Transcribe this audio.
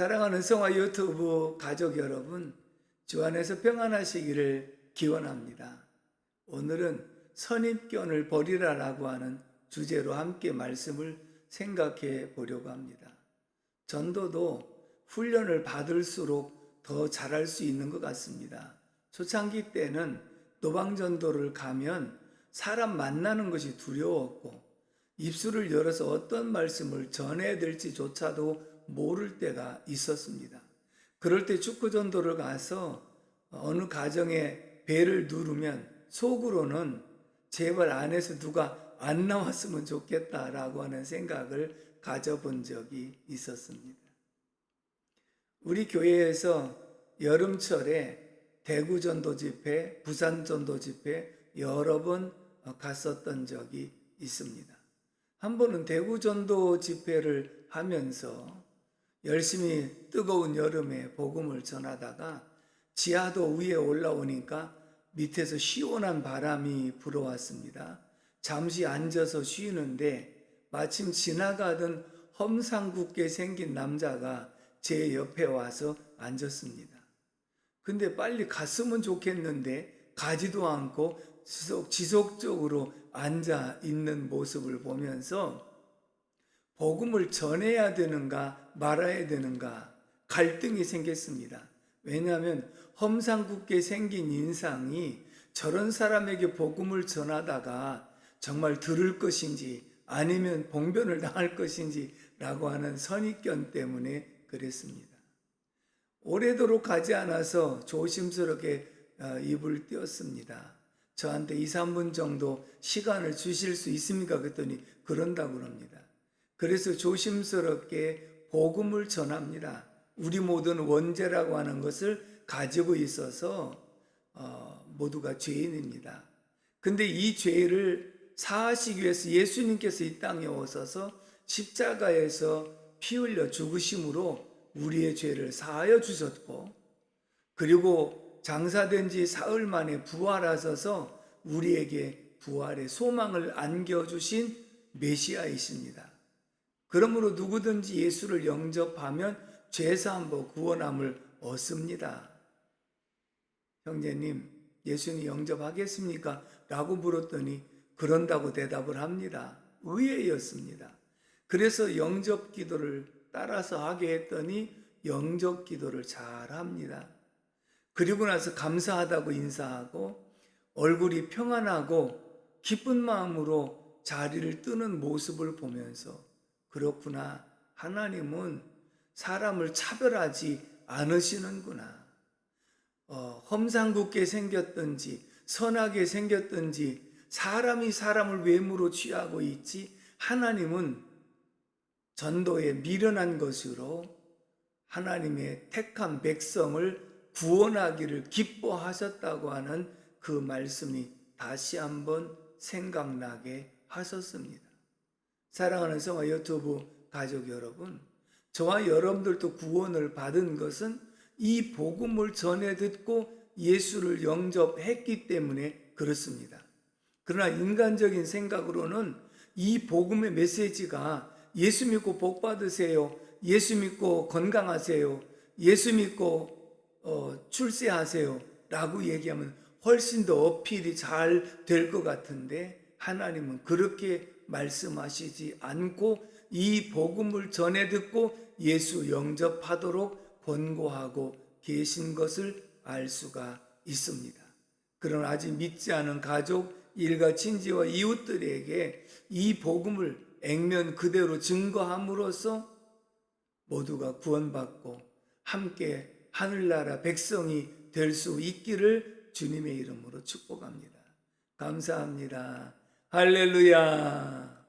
사랑하는 성화 유튜브 가족 여러분, 주 안에서 평안하시기를 기원합니다. 오늘은 선입견을 버리라라고 하는 주제로 함께 말씀을 생각해 보려고 합니다. 전도도 훈련을 받을수록 더 잘할 수 있는 것 같습니다. 초창기 때는 노방전도를 가면 사람 만나는 것이 두려웠고 입술을 열어서 어떤 말씀을 전해야 될지조차도 모를 때가 있었습니다. 그럴 때 축구전도를 가서 어느 가정에 배를 누르면 속으로는 제발 안에서 누가 안 나왔으면 좋겠다라고 하는 생각을 가져본 적이 있었습니다. 우리 교회에서 여름철에 대구 전도 집회, 부산 전도 집회 여러 번 갔었던 적이 있습니다. 한 번은 대구 전도 집회를 하면서 열심히 뜨거운 여름에 복음을 전하다가 지하도 위에 올라오니까 밑에서 시원한 바람이 불어왔습니다. 잠시 앉아서 쉬는데 마침 지나가던 험상궂게 생긴 남자가 제 옆에 와서 앉았습니다. 근데 빨리 갔으면 좋겠는데 가지도 않고 지속, 지속적으로 앉아 있는 모습을 보면서 복음을 전해야 되는가 말아야 되는가 갈등이 생겼습니다. 왜냐하면 험상궂게 생긴 인상이 저런 사람에게 복음을 전하다가 정말 들을 것인지 아니면 봉변을 당할 것인지 라고 하는 선입견 때문에 그랬습니다. 오래도록 가지 않아서 조심스럽게 어, 입을 띄었습니다. 저한테 2, 3분 정도 시간을 주실 수 있습니까? 그랬더니 그런다고 그럽니다. 그래서 조심스럽게 복음을 전합니다. 우리 모두는 원죄라고 하는 것을 가지고 있어서 어, 모두가 죄인입니다. 근데 이 죄를 사하시기 위해서 예수님께서 이 땅에 오셔서 십자가에서 피 흘려 죽으심으로 우리의 죄를 사하여 주셨고 그리고 장사된 지 사흘 만에 부활하셔서 우리에게 부활의 소망을 안겨주신 메시아이십니다. 그러므로 누구든지 예수를 영접하면 죄사함과 구원함을 얻습니다. 형제님, 예수님 영접하겠습니까? 라고 물었더니 그런다고 대답을 합니다. 의외였습니다. 그래서 영접 기도를 따라서 하게 했더니 영접 기도를 잘 합니다. 그리고 나서 감사하다고 인사하고 얼굴이 평안하고 기쁜 마음으로 자리를 뜨는 모습을 보면서 그렇구나. 하나님은 사람을 차별하지 않으시는구나. 어, 험상궂게 생겼든지 선하게 생겼든지 사람이 사람을 외모로 취하고 있지 하나님은 전도에 미련한 것으로 하나님의 택한 백성을 구원하기를 기뻐하셨다고 하는 그 말씀이 다시 한번 생각나게 하셨습니다. 사랑하는 성화 유튜브 가족 여러분, 저와 여러분들도 구원을 받은 것은 이 복음을 전해 듣고 예수를 영접했기 때문에 그렇습니다. 그러나 인간적인 생각으로는 이 복음의 메시지가 예수 믿고 복 받으세요. 예수 믿고 건강하세요. 예수 믿고 어, 출세하세요. 라고 얘기하면 훨씬 더 어필이 잘 될 것 같은데 하나님은 그렇게 말씀하시지 않고 이 복음을 전해 듣고 예수 영접하도록 권고하고 계신 것을 알 수가 있습니다. 그러나 아직 믿지 않은 가족, 일가 친지와 이웃들에게 이 복음을 액면 그대로 증거함으로써 모두가 구원받고 함께 하늘나라 백성이 될 수 있기를 주님의 이름으로 축복합니다. 감사합니다. 할렐루야.